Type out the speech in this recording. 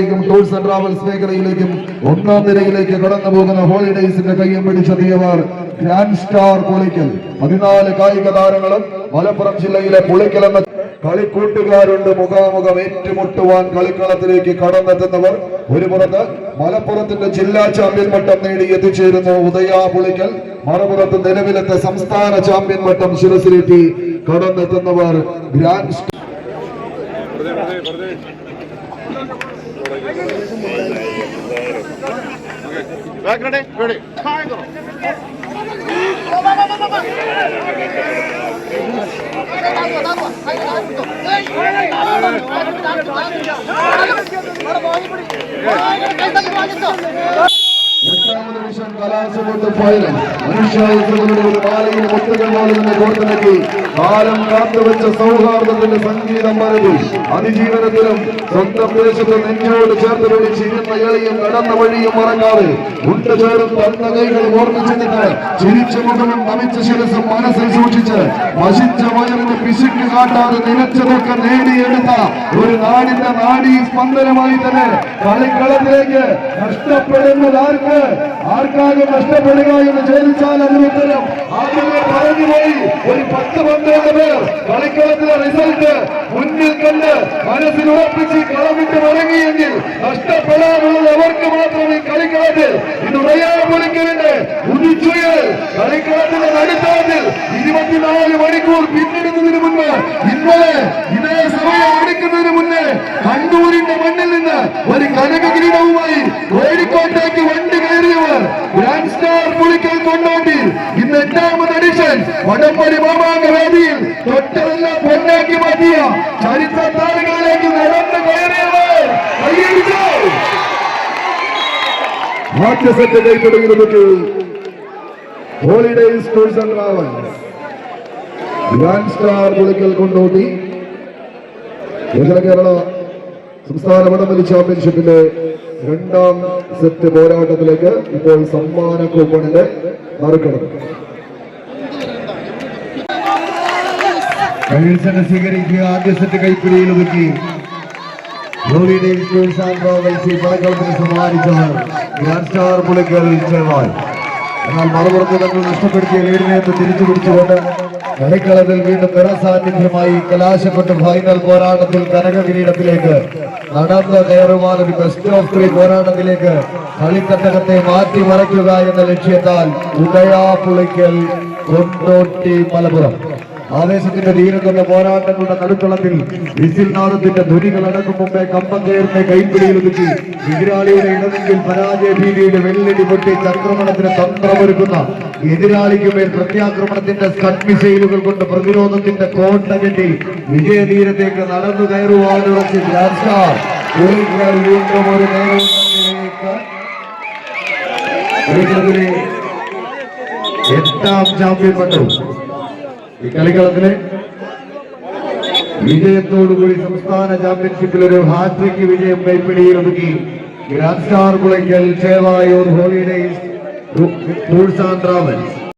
മേഖലയിലേക്കും tours and travels മേഖലയിലേക്കും ഒന്നാം നിരയിലേക്ക് കടന്നു പോകുന്ന ഹോളിഡേയ്സിന്റെ കയ്യും പിടിച്ചെത്തിയവർ ഗ്രാൻഡ് സ്റ്റാർ പുളിക്കൽ. പതിനാല് കായിക താരങ്ങളും മലപ്പുറം ജില്ലയിലെ പുളിക്കൽ എന്ന കളിക്കൂട്ടുകാരുണ്ട്. മുഖാമുഖം ഏറ്റുമുട്ടുവാൻ കളിക്കളത്തിലേക്ക് കടന്നെത്തുന്നവർ ഒരു പുറത്ത് മലപ്പുറത്തിന്റെ ജില്ലാ ചാമ്പ്യൻ പട്ടം നേടി എത്തിച്ചേരുന്നു ഉദയ പുളിക്കൽ. മറുപുറത്ത് നിലവിലത്തെ സംസ്ഥാന ചാമ്പ്യൻ പട്ടം ശിരസിലെത്തി കടന്നെത്തുന്നവർ ഗ്രാൻഡ് സ്റ്റാർ Back ready? സൗഹാർദ്ദത്തിന്റെ സംഗീതം അതിജീവനത്തിലും സ്വന്തം ദേശത്തെ നെഞ്ചോട് ചേർത്ത് പിടിച്ച് ഇരുന്ന കടന്ന വഴിയും മറങ്ങാതെ ഉണ്ടചേർന്ന് തന്ന കൈകൾ ഓർമ്മിച്ചെന്നിട്ട് ചിരിച്ച മുഖവും നമിച്ച ശിരസും മനസ്സിൽ സൂക്ഷിച്ച് വശിച്ച വയറിന് പിശുക്ക് കാട്ടാതെ നിലച്ചതൊക്കെ നേടിയെടുത്ത ഒരു നാടിന്റെ നാടി സ്പന്ദനമായി തന്നെ കളിക്കളത്തിലേക്ക് നഷ്ടപ്പെടുന്നത് ആർക്ക് ആർക്കാകും നഷ്ടപ്പെടുക എന്ന് ചോദിച്ചാൽ അതിന് ഉത്തരം. ആദ്യമേ പറഞ്ഞുപോയി ഒരു പത്ത് പന്ത്രണ്ട് പേർ കളിക്കളത്തിലെ റിസൾട്ട് മുന്നിൽ കണ്ട് മനസ്സിൽ ഉറപ്പിച്ച് കളമിട്ട് മടങ്ങിയെങ്കിൽ നഷ്ടപ്പെടാനുള്ളത് അവർക്ക് മാത്രം ഈ കളിക്കളത്തിൽ. ഇത് ഉറയാ പൊളിക്കലിന്റെ ഉദിച്ചുയൽ കളിക്കളത്തിന്റെ നടുത്തളത്തിൽ ഇരുപത്തിനാല് മണിക്കൂർ പിന്നിടുന്നതിന് മുൻപ് ഇന്നലെ ഇതേ സമയം എടുക്കുന്നതിന് മുന്നേ കണ്ണൂരിന്റെ മണ്ണിൽ നിന്ന് ഒരു കനക കിരീടവുമായി കോഴിക്കോട്ടേക്ക് വണ്ടി കയറിയവർ ഗ്രാൻഡ് സ്റ്റാർ പുളിക്കൽ കൊണ്ടോട്ടി ഇന്ന് എട്ടാമത് എഡിഷൻ വടംപടി മാമാങ്ക വേദിയിൽ തൊട്ടതെല്ലാം പൊന്നാക്കി മാറ്റിയ ചരിത്ര താരങ്ങളിലേക്ക് നടന്നു കയറിയവർ ആദ്യ set കൈപ്പിടുന്നത് holidays and travels grand star Pulikkal Kondotty. Kerala സംസ്ഥാന വടംവലി ചാമ്പ്യൻഷിപ്പിന്റെ രണ്ടാം സെറ്റ് പോരാട്ടത്തിലേക്ക് ഇപ്പോൾ സമ്മാന കൂപ്പണിന്റെ കൈഴ്സനെ സ്വീകരിക്കുക. ആദ്യ സെറ്റ് കൈപ്പിടിയിൽ ഒതുക്കി. ഈ സമ്മാനിച്ചത് സ്റ്റാർ പുളിക്കൽ ചേവാൽ എന്നാൽ മറുപുറത്ത് തങ്ങൾ നഷ്ടപ്പെടുത്തിയ ലീഡിനെ തിരിച്ചു പിടിച്ചുകൊണ്ട് കളിക്കളത്തിൽ വീണ്ടും നിറസാന്നിധ്യമായി കലാശപ്പെട്ട് ഫൈനൽ പോരാട്ടത്തിൽ കനക കിരീടത്തിലേക്ക് നടന്ന് കയറുവാൻ ഒരു ബെസ്റ്റ് ഓഫ് ത്രീ പോരാട്ടത്തിലേക്ക് കളിക്കട്ടകത്തെ മാറ്റി മറയ്ക്കുക എന്ന ലക്ഷ്യത്താൽ ഉദയാ പുളിക്കൽ കൊണ്ടോട്ടി മലപ്പുറം. ആവേശത്തിന്റെ തീരത്തുള്ള പോരാട്ടങ്ങളുടെ നടുത്തളത്തിൽ വിസിൽ നാദത്തിന്റെ ധ്വനികൾ അടക്കും മുമ്പേ കമ്പം കയറിന്റെ കൈപ്പിടിയിൽ ഒതുക്കി എതിരാളിയുടെ ഇടനെങ്കിൽ പരാജയ ഭീതിയുടെ വെല്ലടി പൊട്ടി ചക്രമണത്തിന് തന്ത്രമൊരുക്കുന്ന എതിരാളിക്ക് മേൽ പ്രത്യാക്രമണത്തിന്റെ സ്കഡ് മിസൈലുകൾ കൊണ്ട് പ്രതിരോധത്തിന്റെ കോട്ട കെട്ടി വിജയതീരത്തേക്ക് നടന്നു കയറുവാനുറച്ച് വീണ്ടും ഒരു ഒരിക്കലത്തിലെ എട്ടാം ചാമ്പ്യൻ പട്ടു. ഈ വിജയത്തോടുകൂടി സംസ്ഥാന ചാമ്പ്യൻഷിപ്പിൽ ഒരു ഹാട്രിക് വിജയം കൈപ്പിടിയിൽ ഒതുക്കി grand star Kulakkal Chevayur holidays tours travels